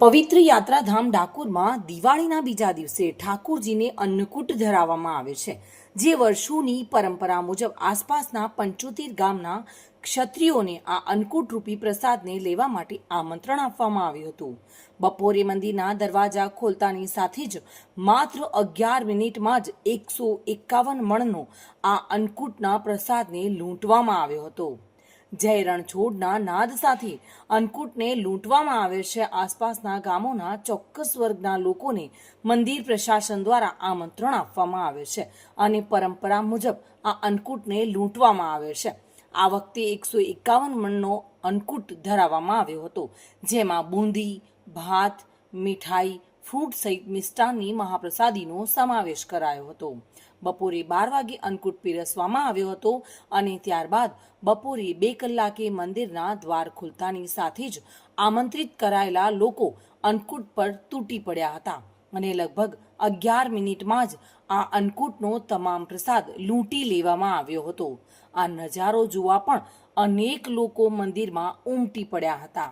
પવિત્ર યાત્રાધામ ડાકોરમાં દિવાળીના બીજા દિવસે ઠાકોરજીને અન્નકૂટ ધરાવવામાં આવે છે, જે વર્ષોની પરંપરા મુજબ આસપાસના પંચોતેર ગામના ક્ષત્રિયોને આ અન્નકૂટ રૂપી પ્રસાદને લેવા માટે આમંત્રણ આપવામાં આવ્યું હતું. બપોરે મંદિરના દરવાજા ખોલતાની સાથે જ માત્ર અગિયાર મિનિટમાં જ એકસો એકાવન મણનો આ અન્નકૂટના પ્રસાદને લૂંટવામાં આવ્યો હતો. જય રણછોડના નાદ સાથે અન્નકૂટને લૂંટવામાં આવે છે. આસપાસના ગામોના ચોક્કસ વર્ગના લોકોને મંદિર પ્રશાસન દ્વારા આમંત્રણ આપવામાં આવે છે અને પરંપરા મુજબ આ અન્નકૂટને લૂંટવામાં આવે છે. આ વખતે એકસો એકાવન મણનો અન્નકૂટ ધરાવવામાં આવ્યો હતો, જેમાં બુંદી, ભાત, મીઠાઈ ફ્રૂટ સહિત મિષ્ટાનની મહાપ્રસાદીનો સમાવેશ કરાયો હતો. બપોરે બાર વાગે અન્નકૂટ પીરસવામાં આવ્યો હતો અને ત્યારબાદ બપોરે બે કલાકે મંદિરના દ્વાર ખુલતાની સાથે જ આમંત્રિત કરાયેલા લોકો અન્નકૂટ પર તૂટી પડ્યા હતા અને લગભગ અગિયાર મિનિટમાં જ આ અન્નકૂટનો તમામ પ્રસાદ લૂંટી લેવામાં આવ્યો હતો. આ નજારો જોવા પણ અનેક લોકો મંદિરમાં ઉમટી પડ્યા હતા.